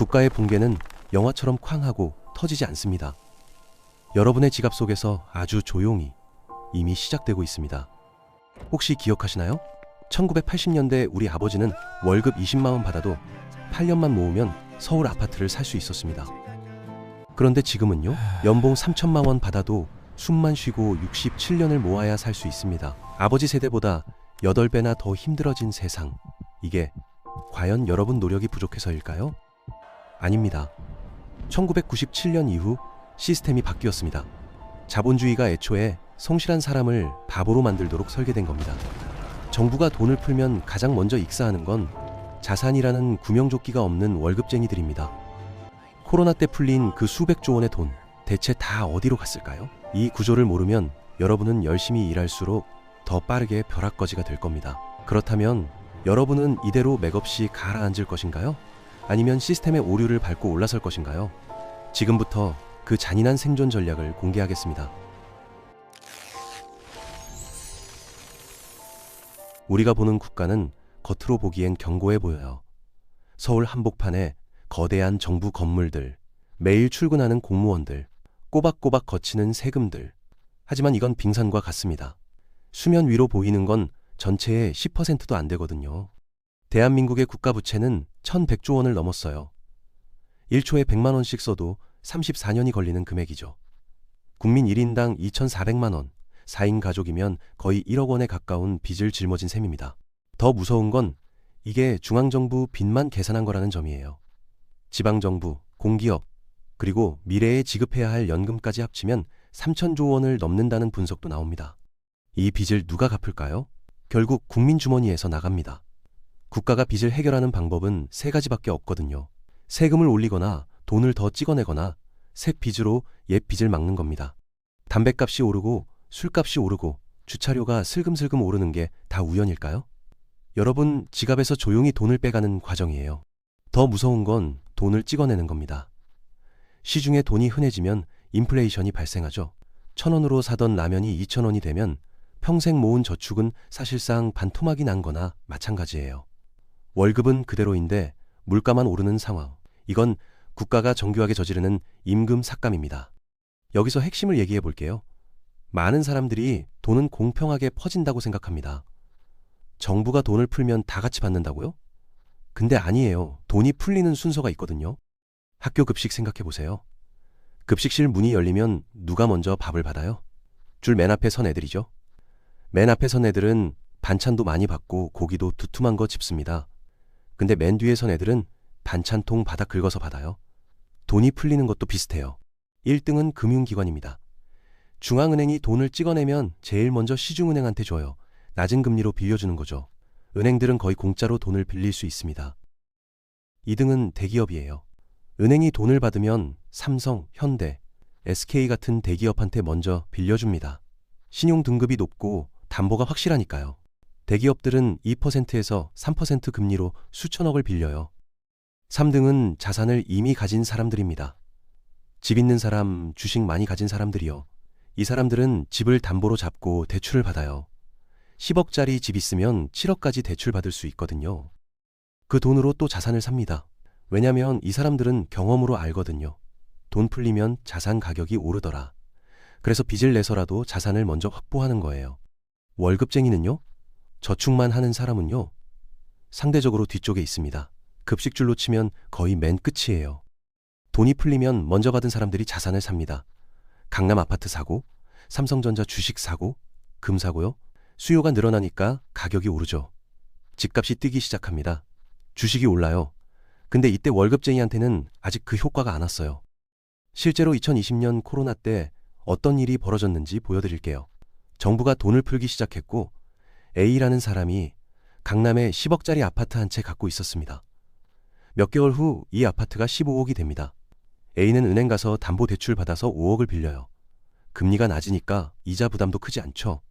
국가의 붕괴는 영화처럼 쾅 하고 터지지 않습니다. 여러분의 지갑 속에서 아주 조용히 이미 시작되고 있습니다. 혹시 기억하시나요? 1980년대 우리 아버지는 월급 20만 원 받아도 8년만 모으면 서울 아파트를 살 수 있었습니다. 그런데 지금은요? 연봉 3천만 원 받아도 숨만 쉬고 67년을 모아야 살 수 있습니다. 아버지 세대보다 8배나 더 힘들어진 세상. 이게 과연 여러분 노력이 부족해서일까요? 아닙니다. 1997년 이후 시스템이 바뀌었습니다. 자본주의가 애초에 성실한 사람을 바보로 만들도록 설계된 겁니다. 정부가 돈을 풀면 가장 먼저 익사하는 건 자산이라는 구명조끼가 없는 월급쟁이들입니다. 코로나 때 풀린 그 수백조 원의 돈 대체 다 어디로 갔을까요? 이 구조를 모르면 여러분은 열심히 일할수록 더 빠르게 벼락거지가 될 겁니다. 그렇다면 여러분은 이대로 맥없이 가라앉을 것인가요? 아니면 시스템의 오류를 밟고 올라설 것인가요? 지금부터 그 잔인한 생존 전략을 공개하겠습니다. 우리가 보는 국가는 겉으로 보기엔 견고해 보여요. 서울 한복판에 거대한 정부 건물들, 매일 출근하는 공무원들, 꼬박꼬박 거치는 세금들. 하지만 이건 빙산과 같습니다. 수면 위로 보이는 건 전체의 10%도 안 되거든요. 대한민국의 국가 부채는 1100조 원을 넘었어요. 1초에 100만 원씩 써도 34년이 걸리는 금액이죠. 국민 1인당 2,400만 원, 4인 가족이면 거의 1억 원에 가까운 빚을 짊어진 셈입니다. 더 무서운 건 이게 중앙정부 빚만 계산한 거라는 점이에요. 지방정부, 공기업, 그리고 미래에 지급해야 할 연금까지 합치면 3천조 원을 넘는다는 분석도 나옵니다. 이 빚을 누가 갚을까요? 결국 국민 주머니에서 나갑니다. 국가가 빚을 해결하는 방법은 세 가지밖에 없거든요. 세금을 올리거나 돈을 더 찍어내거나 새 빚으로 옛 빚을 막는 겁니다. 담배값이 오르고 술값이 오르고 주차료가 슬금슬금 오르는 게 다 우연일까요? 여러분 지갑에서 조용히 돈을 빼가는 과정이에요. 더 무서운 건 돈을 찍어내는 겁니다. 시중에 돈이 흔해지면 인플레이션이 발생하죠. 천 원으로 사던 라면이 이천 원이 되면 평생 모은 저축은 사실상 반토막이 난 거나 마찬가지예요. 월급은 그대로인데 물가만 오르는 상황. 이건 국가가 정교하게 저지르는 임금 삭감입니다. 여기서 핵심을 얘기해 볼게요. 많은 사람들이 돈은 공평하게 퍼진다고 생각합니다. 정부가 돈을 풀면 다 같이 받는다고요? 근데 아니에요. 돈이 풀리는 순서가 있거든요. 학교 급식 생각해 보세요. 급식실 문이 열리면 누가 먼저 밥을 받아요? 줄 맨 앞에 선 애들이죠. 맨 앞에 선 애들은 반찬도 많이 받고 고기도 두툼한 거 집습니다. 근데 맨 뒤에 선 애들은 반찬통 바닥 긁어서 받아요. 돈이 풀리는 것도 비슷해요. 1등은 금융기관입니다. 중앙은행이 돈을 찍어내면 제일 먼저 시중은행한테 줘요. 낮은 금리로 빌려주는 거죠. 은행들은 거의 공짜로 돈을 빌릴 수 있습니다. 2등은 대기업이에요. 은행이 돈을 받으면 삼성, 현대, SK 같은 대기업한테 먼저 빌려줍니다. 신용 등급이 높고 담보가 확실하니까요. 대기업들은 2%에서 3% 금리로 수천억을 빌려요. 3등은 자산을 이미 가진 사람들입니다. 집 있는 사람, 주식 많이 가진 사람들이요. 이 사람들은 집을 담보로 잡고 대출을 받아요. 10억짜리 집 있으면 7억까지 대출 받을 수 있거든요. 그 돈으로 또 자산을 삽니다. 왜냐면 이 사람들은 경험으로 알거든요. 돈 풀리면 자산 가격이 오르더라. 그래서 빚을 내서라도 자산을 먼저 확보하는 거예요. 월급쟁이는요? 저축만 하는 사람은요? 상대적으로 뒤쪽에 있습니다. 급식줄로 치면 거의 맨 끝이에요. 돈이 풀리면 먼저 받은 사람들이 자산을 삽니다. 강남 아파트 사고, 삼성전자 주식 사고, 금 사고요. 수요가 늘어나니까 가격이 오르죠. 집값이 뛰기 시작합니다. 주식이 올라요. 근데 이때 월급쟁이한테는 아직 그 효과가 안 왔어요. 실제로 2020년 코로나 때 어떤 일이 벌어졌는지 보여드릴게요. 정부가 돈을 풀기 시작했고 A라는 사람이 강남에 10억짜리 아파트 한 채 갖고 있었습니다. 몇 개월 후 이 아파트가 15억이 됩니다. A는 은행 가서 담보 대출 받아서 5억을 빌려요. 금리가 낮으니까 이자 부담도 크지 않죠.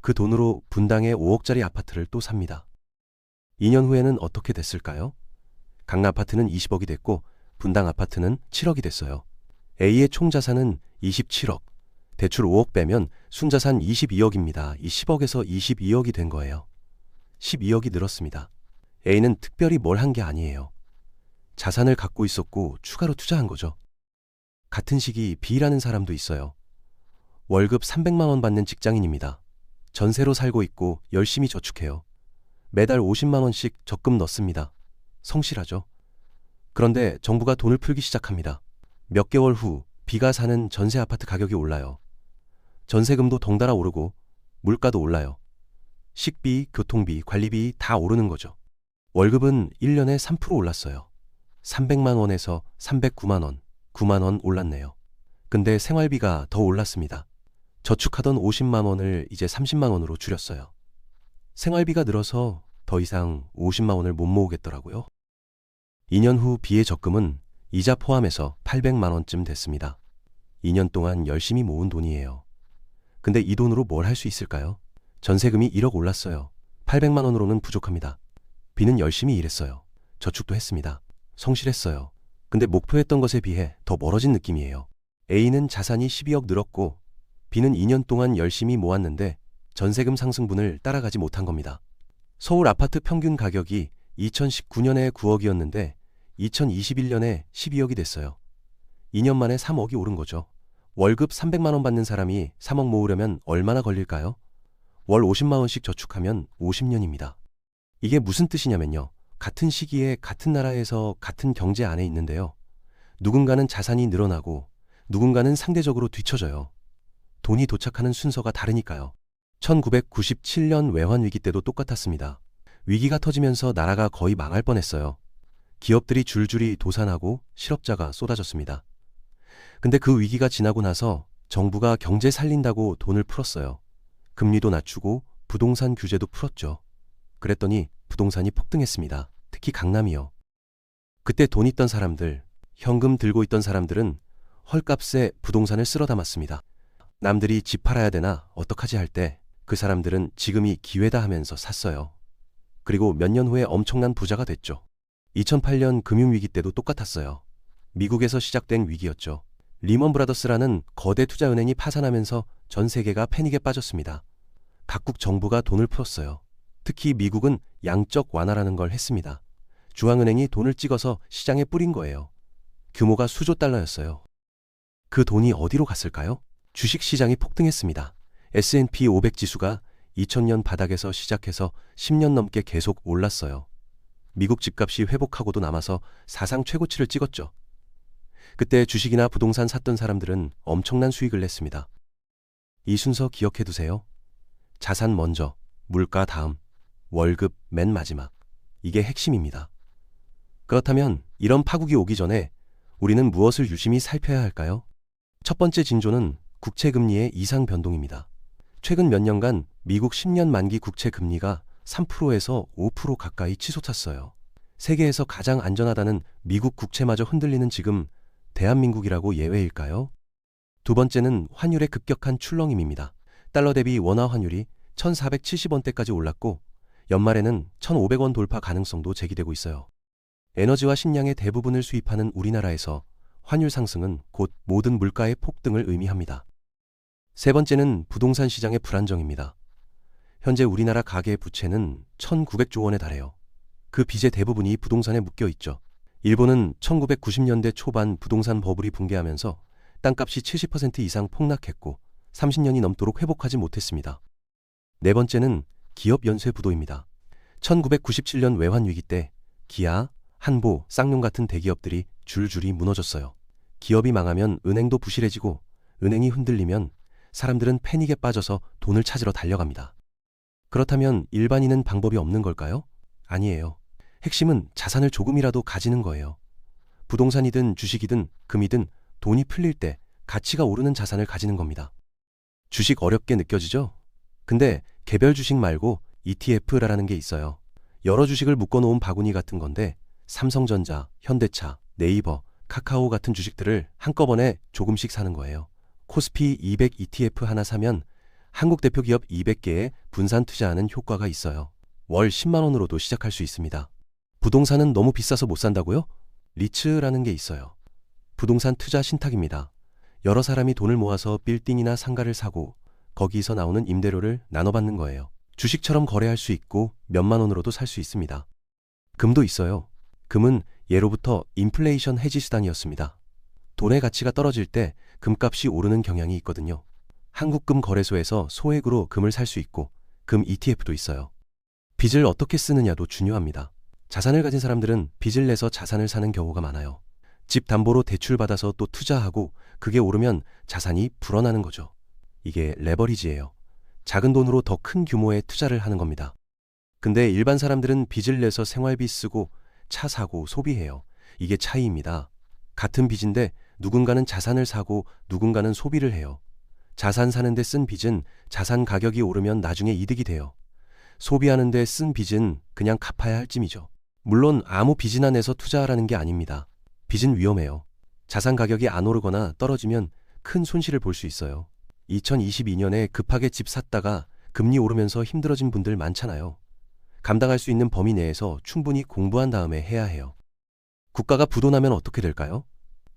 그 돈으로 분당에 5억짜리 아파트를 또 삽니다. 2년 후에는 어떻게 됐을까요? 강남 아파트는 20억이 됐고 분당 아파트는 7억이 됐어요. A의 총 자산은 27억. 대출 5억 빼면 순자산 22억입니다. 이 10억에서 22억이 된 거예요. 12억이 늘었습니다. A는 특별히 뭘 한 게 아니에요. 자산을 갖고 있었고 추가로 투자한 거죠. 같은 시기 B라는 사람도 있어요. 월급 300만 원 받는 직장인입니다. 전세로 살고 있고 열심히 저축해요. 매달 50만 원씩 적금 넣습니다. 성실하죠. 그런데 정부가 돈을 풀기 시작합니다. 몇 개월 후 B가 사는 전세 아파트 가격이 올라요. 전세금도 덩달아 오르고 물가도 올라요. 식비, 교통비, 관리비 다 오르는 거죠. 월급은 1년에 3% 올랐어요. 300만 원에서 309만 원, 9만 원 올랐네요. 근데 생활비가 더 올랐습니다. 저축하던 50만 원을 이제 30만 원으로 줄였어요. 생활비가 늘어서 더 이상 50만 원을 못 모으겠더라고요. 2년 후 B의 적금은 이자 포함해서 800만 원쯤 됐습니다. 2년 동안 열심히 모은 돈이에요. 근데 이 돈으로 뭘 할 수 있을까요? 전세금이 1억 올랐어요. 800만 원으로는 부족합니다. B는 열심히 일했어요. 저축도 했습니다. 성실했어요. 근데 목표했던 것에 비해 더 멀어진 느낌이에요. A는 자산이 12억 늘었고 B는 2년 동안 열심히 모았는데 전세금 상승분을 따라가지 못한 겁니다. 서울 아파트 평균 가격이 2019년에 9억이었는데 2021년에 12억이 됐어요. 2년 만에 3억이 오른 거죠. 월급 300만 원 받는 사람이 3억 모으려면 얼마나 걸릴까요? 월 50만 원씩 저축하면 50년입니다. 이게 무슨 뜻이냐면요. 같은 시기에 같은 나라에서 같은 경제 안에 있는데요. 누군가는 자산이 늘어나고 누군가는 상대적으로 뒤처져요. 돈이 도착하는 순서가 다르니까요. 1997년 외환위기 때도 똑같았습니다. 위기가 터지면서 나라가 거의 망할 뻔했어요. 기업들이 줄줄이 도산하고 실업자가 쏟아졌습니다. 근데 그 위기가 지나고 나서 정부가 경제 살린다고 돈을 풀었어요. 금리도 낮추고 부동산 규제도 풀었죠. 그랬더니 부동산이 폭등했습니다. 특히 강남이요. 그때 돈 있던 사람들, 현금 들고 있던 사람들은 헐값에 부동산을 쓸어 담았습니다. 남들이 집 팔아야 되나 어떡하지 할 때 그 사람들은 지금이 기회다 하면서 샀어요. 그리고 몇 년 후에 엄청난 부자가 됐죠. 2008년 금융위기 때도 똑같았어요. 미국에서 시작된 위기였죠. 리먼 브라더스라는 거대 투자 은행이 파산하면서 전 세계가 패닉에 빠졌습니다. 각국 정부가 돈을 풀었어요. 특히 미국은 양적 완화라는 걸 했습니다. 중앙은행이 돈을 찍어서 시장에 뿌린 거예요. 규모가 수조 달러였어요. 그 돈이 어디로 갔을까요? 주식 시장이 폭등했습니다. S&P 500 지수가 2000년 바닥에서 시작해서 10년 넘게 계속 올랐어요. 미국 집값이 회복하고도 남아서 사상 최고치를 찍었죠. 그때 주식이나 부동산 샀던 사람들은 엄청난 수익을 냈습니다. 이 순서 기억해 두세요. 자산 먼저, 물가 다음, 월급 맨 마지막. 이게 핵심입니다. 그렇다면 이런 파국이 오기 전에 우리는 무엇을 유심히 살펴야 할까요? 첫 번째 징조는 국채금리의 이상 변동입니다. 최근 몇 년간 미국 10년 만기 국채 금리가 3%에서 5% 가까이 치솟았어요. 세계에서 가장 안전하다는 미국 국채마저 흔들리는 지금 대한민국이라고 예외일까요? 두 번째는 환율의 급격한 출렁임입니다. 달러 대비 원화 환율이 1,470원대까지 올랐고 연말에는 1,500원 돌파 가능성도 제기되고 있어요. 에너지와 식량의 대부분을 수입하는 우리나라에서 환율 상승은 곧 모든 물가의 폭등을 의미합니다. 세 번째는 부동산 시장의 불안정입니다. 현재 우리나라 가계 부채는 1,900조 원에 달해요. 그 빚의 대부분이 부동산에 묶여 있죠. 일본은 1990년대 초반 부동산 버블이 붕괴하면서 땅값이 70% 이상 폭락했고 30년이 넘도록 회복하지 못했습니다. 네 번째는 기업 연쇄 부도입니다. 1997년 외환 위기 때 기아, 한보, 쌍용 같은 대기업들이 줄줄이 무너졌어요. 기업이 망하면 은행도 부실해지고 은행이 흔들리면 사람들은 패닉에 빠져서 돈을 찾으러 달려갑니다. 그렇다면 일반인은 방법이 없는 걸까요? 아니에요. 핵심은 자산을 조금이라도 가지는 거예요. 부동산이든 주식이든 금이든 돈이 풀릴 때 가치가 오르는 자산을 가지는 겁니다. 주식 어렵게 느껴지죠? 근데 개별 주식 말고 ETF라는 게 있어요. 여러 주식을 묶어놓은 바구니 같은 건데 삼성전자, 현대차, 네이버, 카카오 같은 주식들을 한꺼번에 조금씩 사는 거예요. 코스피 200 ETF 하나 사면 한국 대표 기업 200개에 분산 투자하는 효과가 있어요. 월 10만 원으로도 시작할 수 있습니다. 부동산은 너무 비싸서 못 산다고요? 리츠라는 게 있어요. 부동산 투자 신탁입니다. 여러 사람이 돈을 모아서 빌딩이나 상가를 사고 거기서 나오는 임대료를 나눠받는 거예요. 주식처럼 거래할 수 있고 몇만 원으로도 살 수 있습니다. 금도 있어요. 금은 예로부터 인플레이션 해지 수단이었습니다. 돈의 가치가 떨어질 때 금값이 오르는 경향이 있거든요. 한국금 거래소에서 소액으로 금을 살 수 있고 금 ETF도 있어요. 빚을 어떻게 쓰느냐도 중요합니다. 자산을 가진 사람들은 빚을 내서 자산을 사는 경우가 많아요. 집 담보로 대출 받아서 또 투자하고 그게 오르면 자산이 불어나는 거죠. 이게 레버리지예요. 작은 돈으로 더 큰 규모의 투자를 하는 겁니다. 근데 일반 사람들은 빚을 내서 생활비 쓰고 차 사고 소비해요. 이게 차이입니다. 같은 빚인데 누군가는 자산을 사고 누군가는 소비를 해요. 자산 사는데 쓴 빚은 자산 가격이 오르면 나중에 이득이 돼요. 소비하는데 쓴 빚은 그냥 갚아야 할 찜이죠. 물론 아무 빚이나 내서 투자하라는 게 아닙니다. 빚은 위험해요. 자산 가격이 안 오르거나 떨어지면 큰 손실을 볼 수 있어요. 2022년에 급하게 집 샀다가 금리 오르면서 힘들어진 분들 많잖아요. 감당할 수 있는 범위 내에서 충분히 공부한 다음에 해야 해요. 국가가 부도나면 어떻게 될까요?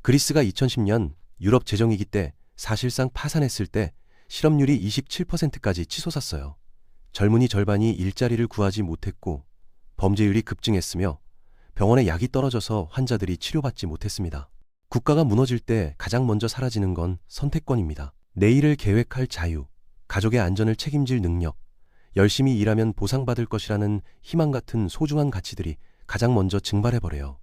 그리스가 2010년 유럽 재정위기 때 사실상 파산했을 때 실업률이 27%까지 치솟았어요. 젊은이 절반이 일자리를 구하지 못했고 범죄율이 급증했으며 병원에 약이 떨어져서 환자들이 치료받지 못했습니다. 국가가 무너질 때 가장 먼저 사라지는 건 선택권입니다. 내일을 계획할 자유, 가족의 안전을 책임질 능력, 열심히 일하면 보상받을 것이라는 희망 같은 소중한 가치들이 가장 먼저 증발해버려요.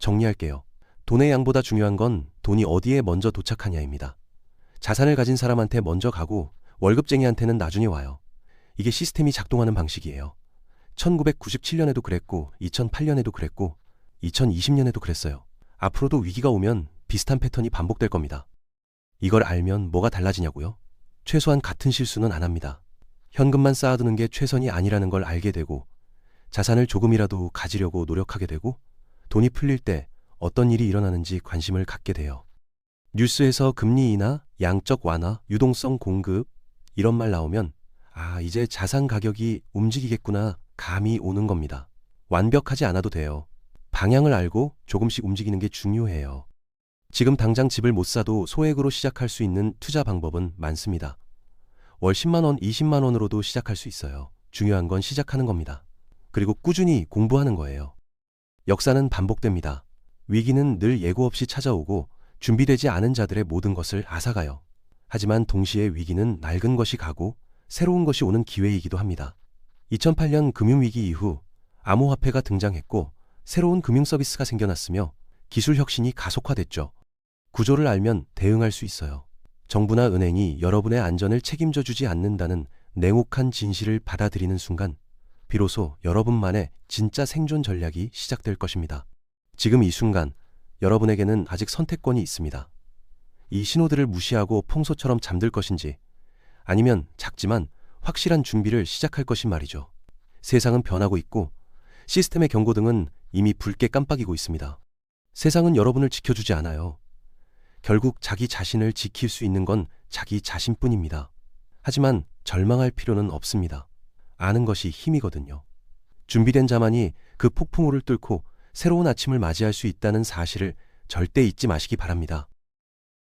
정리할게요. 돈의 양보다 중요한 건 돈이 어디에 먼저 도착하냐입니다. 자산을 가진 사람한테 먼저 가고 월급쟁이한테는 나중에 와요. 이게 시스템이 작동하는 방식이에요. 1997년에도 그랬고 2008년에도 그랬고 2020년에도 그랬어요. 앞으로도 위기가 오면 비슷한 패턴이 반복될 겁니다. 이걸 알면 뭐가 달라지냐고요? 최소한 같은 실수는 안 합니다. 현금만 쌓아두는 게 최선이 아니라는 걸 알게 되고 자산을 조금이라도 가지려고 노력하게 되고 돈이 풀릴 때 어떤 일이 일어나는지 관심을 갖게 돼요. 뉴스에서 금리 인하, 양적 완화, 유동성 공급 이런 말 나오면 아, 이제 자산 가격이 움직이겠구나 감이 오는 겁니다. 완벽하지 않아도 돼요. 방향을 알고 조금씩 움직이는 게 중요해요. 지금 당장 집을 못 사도 소액으로 시작할 수 있는 투자 방법은 많습니다. 월 10만원, 20만원으로도 시작할 수 있어요. 중요한 건 시작하는 겁니다. 그리고 꾸준히 공부하는 거예요. 역사는 반복됩니다. 위기는 늘 예고 없이 찾아오고 준비되지 않은 자들의 모든 것을 앗아가요. 하지만 동시에 위기는 낡은 것이 가고 새로운 것이 오는 기회이기도 합니다. 2008년 금융위기 이후 암호화폐가 등장했고 새로운 금융 서비스가 생겨났으며 기술 혁신이 가속화됐죠. 구조를 알면 대응할 수 있어요. 정부나 은행이 여러분의 안전을 책임져 주지 않는다는 냉혹한 진실을 받아들이는 순간 비로소 여러분만의 진짜 생존 전략이 시작될 것입니다. 지금 이 순간 여러분에게는 아직 선택권이 있습니다. 이 신호들을 무시하고 평소처럼 잠들 것인지 아니면 작지만 확실한 준비를 시작할 것인 말이죠. 세상은 변하고 있고 시스템의 경고등은 이미 붉게 깜빡이고 있습니다. 세상은 여러분을 지켜주지 않아요. 결국 자기 자신을 지킬 수 있는 건 자기 자신뿐입니다. 하지만 절망할 필요는 없습니다. 아는 것이 힘이거든요. 준비된 자만이 그 폭풍우를 뚫고 새로운 아침을 맞이할 수 있다는 사실을 절대 잊지 마시기 바랍니다.